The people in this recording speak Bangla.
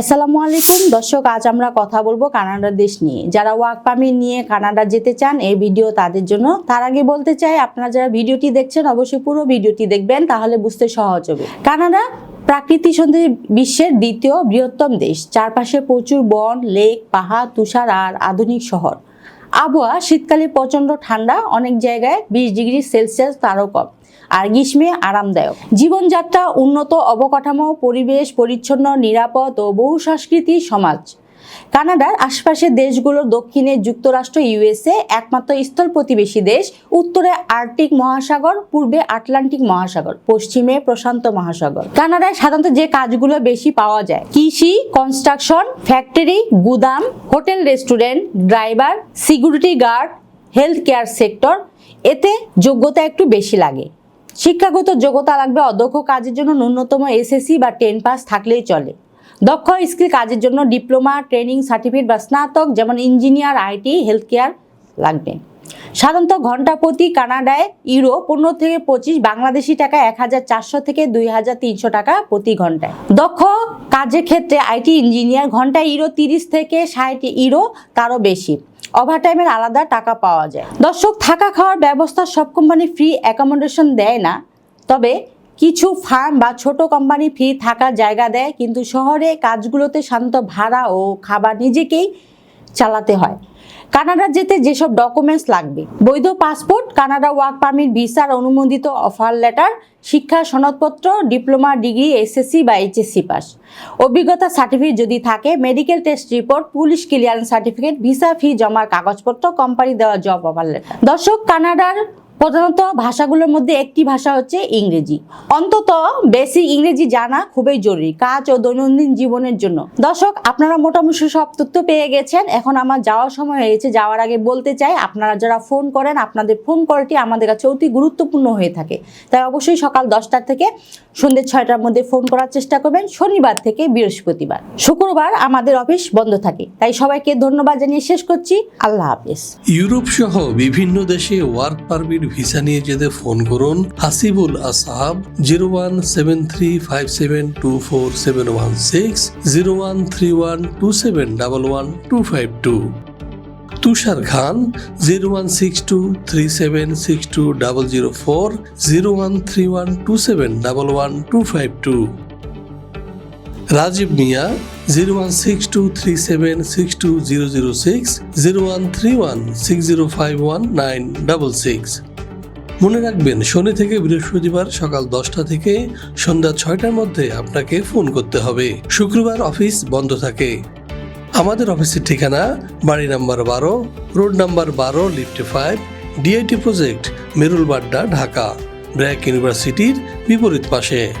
আসসালামু আলাইকুম। দর্শক, আজ আমরা কথা বলব কানাডা দেশ নিয়ে। যারা ওয়ার্ক পারমিট নিয়ে কানাডা যেতে চান, এই ভিডিও তাদের জন্য। তার আগে বলতে চাই, আপনারা যারা ভিডিওটি দেখছেন, অবশ্যই পুরো ভিডিওটি দেখবেন, তাহলে বুঝতে সহজ হবে। কানাডা প্রাকৃতিক সৌন্দর্যে বিশ্বের দ্বিতীয় বৃহত্তম দেশ। চারপাশে প্রচুর বন, লেক, পাহাড়, তুষার আর আধুনিক শহর। আবহাওয়া শীতকালে প্রচণ্ড ঠান্ডা, অনেক জায়গায় বিশ ডিগ্রি সেলসিয়াস তারও কম আর গ্রীষ্মে আরামদায়ক। জীবনযাত্রা, উন্নত অবকাঠামো, পরিবেশ পরিচ্ছন্ন, নিরাপদ ও বহু সংস্কৃতি সমাজ। কানাডার আশপাশের দেশগুলো দক্ষিণে যুক্তরাষ্ট্র, ইউএসএ একমাত্র স্থল প্রতিবেশী দেশ। উত্তরে আর্কটিক মহাসাগর, পূর্বে আটলান্টিক মহাসাগর, পশ্চিমে প্রশান্ত মহাসাগর। কানাডায় সাধারণত যে কাজগুলো বেশি পাওয়া যায়, কৃষি, কনস্ট্রাকশন, ফ্যাক্টরি, গুদাম, hotel, restaurant, driver, security guard health care sector, এতে যোগ্যতা একটু বেশি লাগে। শিক্ষাগত যোগ্যতা লাগবে অধ্যক্ষ কাজের জন্য ন্যূনতম এসএসসি বা টেন পাস থাকলেই চলে। দক্ষ স্কিল কাজের জন্য ডিপ্লোমা, ট্রেনিং সার্টিফিকেট বা স্নাতক, যেমন ইঞ্জিনিয়ার, আইটি হেলথ কেয়ার লাগবে। সাধারণত ঘণ্টা প্রতি কানাডায় ইউরো পনেরো থেকে পঁচিশ, বাংলাদেশি টাকা এক হাজার চারশো থেকে দুই হাজার তিনশো টাকা প্রতি ঘন্টায়। দক্ষ কাজের ক্ষেত্রে আইটি ইঞ্জিনিয়ার ঘন্টায় ইউরো তিরিশ থেকে ষাট ইউরো, তারও বেশি। ওভারটাইমের আলাদা টাকা পাওয়া যায়। দর্শক, থাকা খাওয়ার ব্যবস্থা সব কোম্পানি ফ্রি অ্যাকোমোডেশন দেয় না। তবে কিছু ফার্ম বা ছোট কোম্পানি ফ্রি থাকার জায়গা দেয়, কিন্তু শহরে কাজগুলোতে শান্ত ভাড়া ও খাবার নিজেকেই চালাতে হয়। কানাডা যেতে যেসব ডকুমেন্টস লাগবে, বৈধ পাসপোর্ট, কানাডা ওয়ার্ক পারমিট, ভিসার অনুমোদিত অফার লেটার শিক্ষা সনদপত্র, ডিপ্লোমা ডিগ্রি এসএসসি বা এইচএসসি পাস। অভিজ্ঞতা সার্টিফিকেট যদি থাকে, medical test report, police clearance certificate, visa fee জমার কাগজপত্র, কোম্পানি দেওয়া জব অফার লেটার। দর্শক, কানাডার প্রধানত ভাষাগুলোর মধ্যে একটি ভাষা হচ্ছে ইংরেজি। অন্তত বেসিক ইংরেজি জানা খুবই জরুরি কাজ ও দৈনন্দিন জীবনের জন্য। দর্শক, আপনারা মোটামুটি সব তথ্য পেয়ে গেছেন। এখন আমার যাওয়ার সময় হয়েছে, যাওয়ার আগে বলতে চাই, আপনারা যারা ফোন করেন, আপনাদের ফোন কলটি আমাদের কাছে অতি গুরুত্বপূর্ণ হয়ে থাকে। তাই অবশ্যই সকাল দশটার থেকে সন্ধ্যে ছয়টার মধ্যে ফোন করার চেষ্টা করবেন। শনিবার থেকে বৃহস্পতিবার। শুক্রবার আমাদের অফিস বন্ধ থাকে। তাই সবাইকে ধন্যবাদ জানিয়ে শেষ করছি। আল্লাহ হাফিজ। ইউরোপ সহ বিভিন্ন দেশে ওয়ার্ক পারমিট ভিসা নিয়ে যেতে ফোন করুন Hasibul Asahab zero one seven three five seven two four seven one six zero one three one two seven double one two five two Tushar Khan zero one six two three seven six two double zero four zero one three one two seven double one two five two Rajib Mia zero one six two three seven six two zero zero six zero one three one six zero five one nine double six মনে রাখবেন, শনি থেকে বৃহস্পতিবার সকাল দশটা থেকে সন্ধ্যা ছয়টার মধ্যে আপনাকে ফোন করতে হবে। শুক্রবার অফিস বন্ধ থাকে। আমাদের অফিসের ঠিকানা বাড়ি নাম্বার বারো, রোড নাম্বার বারো, লিফটে five, DIT project, Merul Badda, Dhaka. BRAC ইউনিভার্সিটির বিপরীত পাশে।